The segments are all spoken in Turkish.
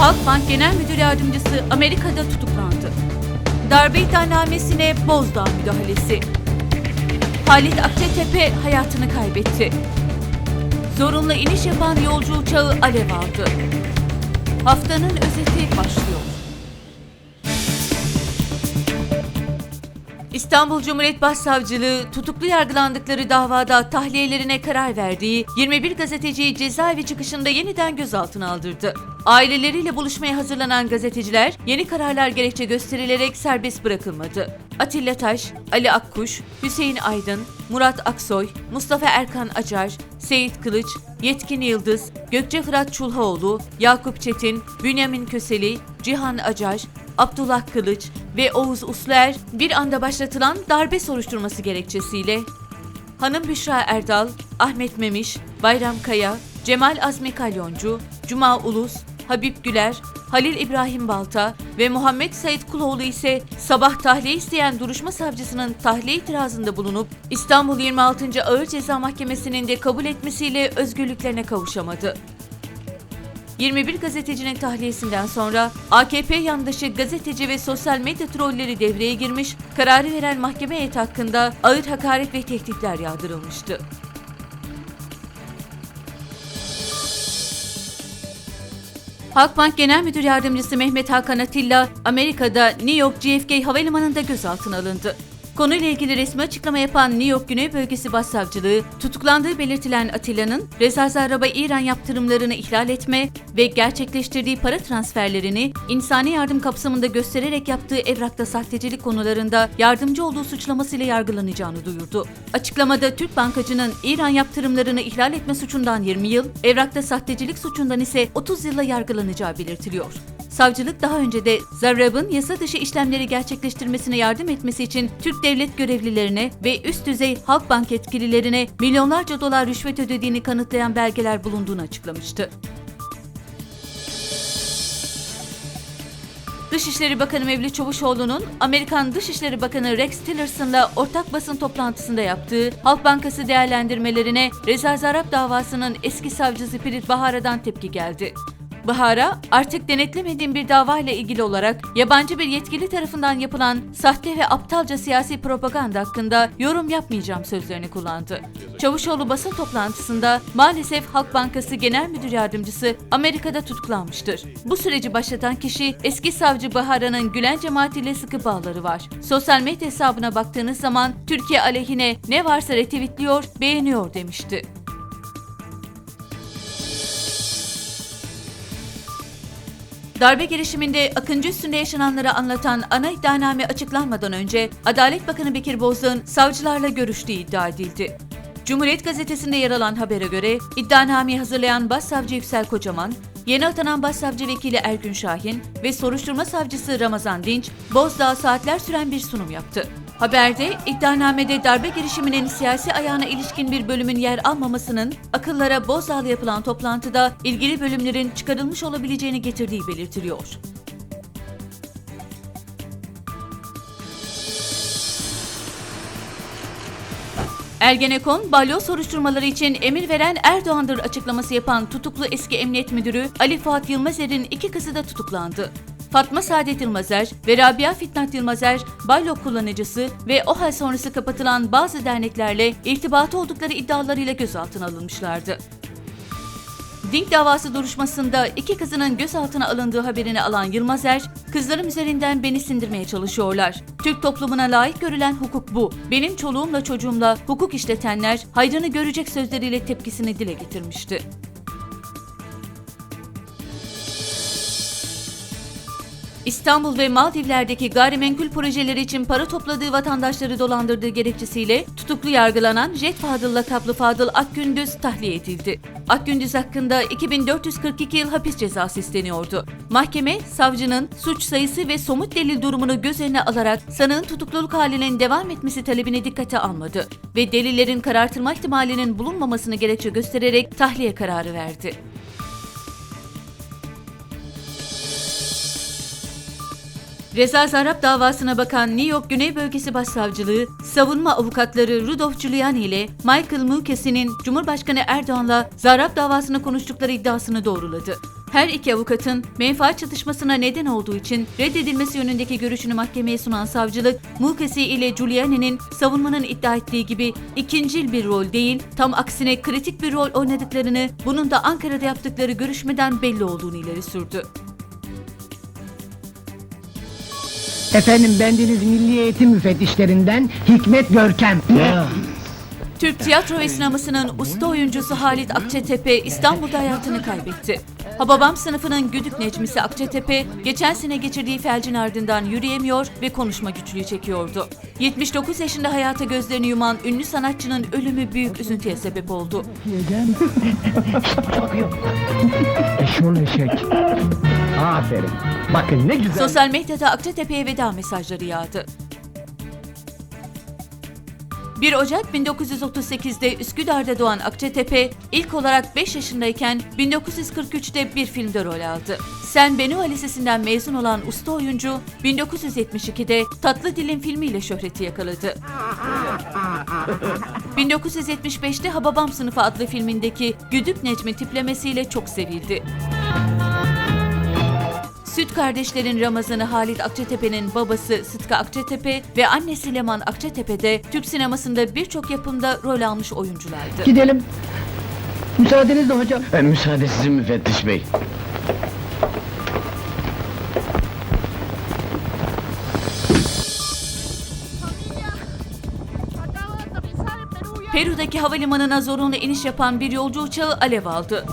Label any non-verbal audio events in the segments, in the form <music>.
Halkbank Genel Müdür Yardımcısı Amerika'da tutuklandı. Darbe iddianamesine Bozdağ müdahalesi. Halit Akçatepe hayatını kaybetti. Zorunlu iniş yapan yolcu uçağı alev aldı. Haftanın özeti başlıyor. İstanbul Cumhuriyet Başsavcılığı tutuklu yargılandıkları davada tahliyelerine karar verdiği 21 gazeteciyi cezaevi çıkışında yeniden gözaltına aldırdı. Aileleriyle buluşmaya hazırlanan gazeteciler yeni kararlar gerekçe gösterilerek serbest bırakılmadı. Atilla Taş, Ali Akkuş, Hüseyin Aydın, Murat Aksoy, Mustafa Erkan Acar, Seyit Kılıç, Yetkin Yıldız, Gökçe Fırat Çulhaoğlu, Yakup Çetin, Bünyamin Köseli, Cihan Acar, Abdullah Kılıç ve Oğuz Usluer bir anda başlatılan darbe soruşturması gerekçesiyle Hanım Büşra Erdal, Ahmet Memiş, Bayram Kaya, Cemal Azmi Kalyoncu, Cuma Ulus, Habib Güler, Halil İbrahim Balta ve Muhammed Said Kuloğlu ise sabah tahliye isteyen duruşma savcısının tahliye itirazında bulunup İstanbul 26. Ağır Ceza Mahkemesi'nin de kabul etmesiyle özgürlüklerine kavuşamadı. 21 gazetecinin tahliyesinden sonra AKP yandaşı gazeteci ve sosyal medya trolleri devreye girmiş, kararı veren mahkeme heyeti hakkında ağır hakaret ve tehditler yağdırılmıştı. Halkbank Genel Müdür Yardımcısı Mehmet Hakan Atilla, Amerika'da New York JFK Havalimanı'nda gözaltına alındı. Konuyla ilgili resmi açıklama yapan New York Güney Bölgesi Başsavcılığı, tutuklandığı belirtilen Atilla'nın Reza Zarrab'a İran yaptırımlarını ihlal etme ve gerçekleştirdiği para transferlerini insani yardım kapsamında göstererek yaptığı evrakta sahtecilik konularında yardımcı olduğu suçlamasıyla yargılanacağını duyurdu. Açıklamada Türk bankacının İran yaptırımlarını ihlal etme suçundan 20 yıl, evrakta sahtecilik suçundan ise 30 yılla yargılanacağı belirtiliyor. Savcılık daha önce de Zarrab'ın yasa dışı işlemleri gerçekleştirmesine yardım etmesi için Türk devlet görevlilerine ve üst düzey Halkbank yetkililerine milyonlarca dolar rüşvet ödediğini kanıtlayan belgeler bulunduğunu açıklamıştı. Dışişleri Bakanı Mevlüt Çavuşoğlu'nun Amerikan Dışişleri Bakanı Rex Tillerson'la ortak basın toplantısında yaptığı Halk Bankası değerlendirmelerine Reza Zarrab davasının eski savcısı Pirit Bahara'dan tepki geldi. Bahar'a artık denetlemediğim bir dava ile ilgili olarak yabancı bir yetkili tarafından yapılan sahte ve aptalca siyasi propaganda hakkında yorum yapmayacağım sözlerini kullandı. Çavuşoğlu basın toplantısında maalesef Halk Bankası Genel Müdür Yardımcısı Amerika'da tutuklanmıştır. Bu süreci başlatan kişi eski savcı Bahara'nın Gülen cemaatiyle sıkı bağları var. Sosyal medya hesabına baktığınız zaman Türkiye aleyhine ne varsa retweetliyor, beğeniyor demişti. Darbe girişiminde Akıncı üstünde yaşananları anlatan ana iddianame açıklanmadan önce Adalet Bakanı Bekir Bozdağ'ın savcılarla görüştüğü iddia edildi. Cumhuriyet gazetesinde yer alan habere göre iddianameyi hazırlayan Başsavcı Yüksel Kocaman, yeni atanan Başsavcı Vekili Ergün Şahin ve soruşturma savcısı Ramazan Dinç, Bozdağ'a saatler süren bir sunum yaptı. Haberde iddianamede darbe girişiminin siyasi ayağına ilişkin bir bölümün yer almamasının akıllara Bozdağ'la yapılan toplantıda ilgili bölümlerin çıkarılmış olabileceğini getirdiği belirtiliyor. Ergenekon, balyoz soruşturmaları için emir veren Erdoğan'dır açıklaması yapan tutuklu eski emniyet müdürü Ali Fuat Yılmazer'in iki kızı da tutuklandı. Fatma Saadet Yılmazer ve Rabia Fitnat Yılmazer, Baylok kullanıcısı ve o hal sonrası kapatılan bazı derneklerle irtibatı oldukları iddialarıyla gözaltına alınmışlardı. Dink davası duruşmasında iki kızının gözaltına alındığı haberini alan Yılmazer, kızlarım üzerinden beni sindirmeye çalışıyorlar. Türk toplumuna layık görülen hukuk bu. Benim çoluğumla çocuğumla hukuk işletenler hayrını görecek sözleriyle tepkisini dile getirmişti. İstanbul ve Maldivler'deki gayrimenkul projeleri için para topladığı vatandaşları dolandırdığı gerekçesiyle tutuklu yargılanan Jet Fadıl lakaplı Fadıl Akgündüz tahliye edildi. Akgündüz hakkında 2442 yıl hapis cezası isteniyordu. Mahkeme, savcının suç sayısı ve somut delil durumunu göz önüne alarak sanığın tutukluluk halinin devam etmesi talebini dikkate almadı ve delillerin karartılma ihtimalinin bulunmamasını gerekçe göstererek tahliye kararı verdi. Reza Zarrab davasına bakan New York Güney Bölgesi Başsavcılığı, savunma avukatları Rudolph Giuliani ile Michael Mukasey'nin Cumhurbaşkanı Erdoğan'la Zarrab davasını konuştukları iddiasını doğruladı. Her iki avukatın menfaat çatışmasına neden olduğu için reddedilmesi yönündeki görüşünü mahkemeye sunan savcılık, Mukasey ile Giuliani'nin savunmanın iddia ettiği gibi ikincil bir rol değil, tam aksine kritik bir rol oynadıklarını, bunun da Ankara'da yaptıkları görüşmeden belli olduğunu ileri sürdü. Efendim bendeniz Milli Eğitim Müfettişlerinden Hikmet Görkem. Türk tiyatro ve sinemasının usta oyuncusu Halit Akçatepe İstanbul'da hayatını kaybetti. Hababam sınıfının güdük necmisi Akçatepe, geçen sene geçirdiği felcin ardından yürüyemiyor ve konuşma güçlüğü çekiyordu. 79 yaşında hayata gözlerini yuman ünlü sanatçının ölümü büyük üzüntüye sebep oldu. <laughs> Eşol eşek. Aferin. Bakın ne güzel. Sosyal medyada Akçatepe'ye veda mesajları yağdı. 1 Ocak 1938'de Üsküdar'da doğan Akçatepe, ilk olarak 5 yaşındayken 1943'te bir filmde rol aldı. Sen Benua Lisesi'nden mezun olan usta oyuncu, 1972'de Tatlı Dilim filmiyle şöhreti yakaladı. <laughs> 1975'te Hababam Sınıfı adlı filmindeki Güdük Necmi tiplemesiyle çok sevildi. Süt kardeşlerin Ramazan'ı Halit Akçatepe'nin babası Sıtkı Akçatepe ve annesi Leman Akçatepe de Türk sinemasında birçok yapımda rol almış oyunculardı. Gidelim. Müsaadenizle hocam. E, müsaade sizin müfettiş bey. Peru'daki havalimanına zorunlu iniş yapan bir yolcu uçağı alev aldı.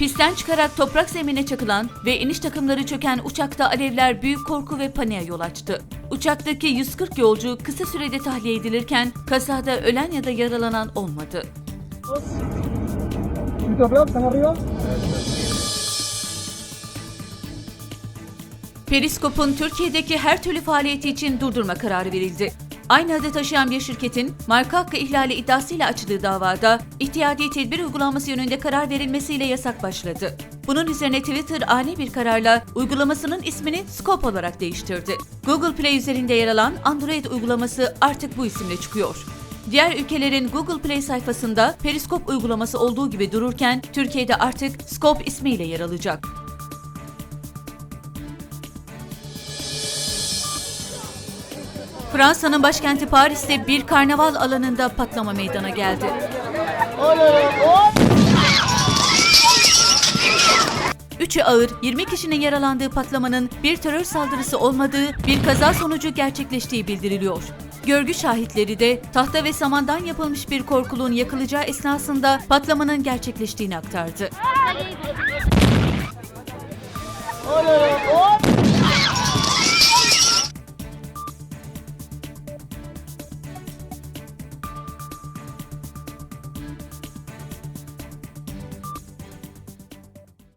Pistten çıkarak toprak zemine çakılan ve iniş takımları çöken uçakta alevler büyük korku ve paniğe yol açtı. Uçaktaki 140 yolcu kısa sürede tahliye edilirken kazada ölen ya da yaralanan olmadı. Periskop'un Türkiye'deki her türlü faaliyeti için durdurma kararı verildi. Aynı adı taşıyan bir şirketin marka hakkı ihlali iddiasıyla açtığı davada ihtiyadi tedbir uygulanması yönünde karar verilmesiyle yasak başladı. Bunun üzerine Twitter ani bir kararla uygulamasının ismini Scope olarak değiştirdi. Google Play üzerinde yer alan Android uygulaması artık bu isimle çıkıyor. Diğer ülkelerin Google Play sayfasında Periscope uygulaması olduğu gibi dururken Türkiye'de artık Scope ismiyle yer alacak. Fransa'nın başkenti Paris'te bir karnaval alanında patlama meydana geldi. Üçü ağır, 20 kişinin yaralandığı patlamanın bir terör saldırısı olmadığı, bir kaza sonucu gerçekleştiği bildiriliyor. Görgü şahitleri de tahta ve samandan yapılmış bir korkuluğun yakılacağı esnasında patlamanın gerçekleştiğini aktardı.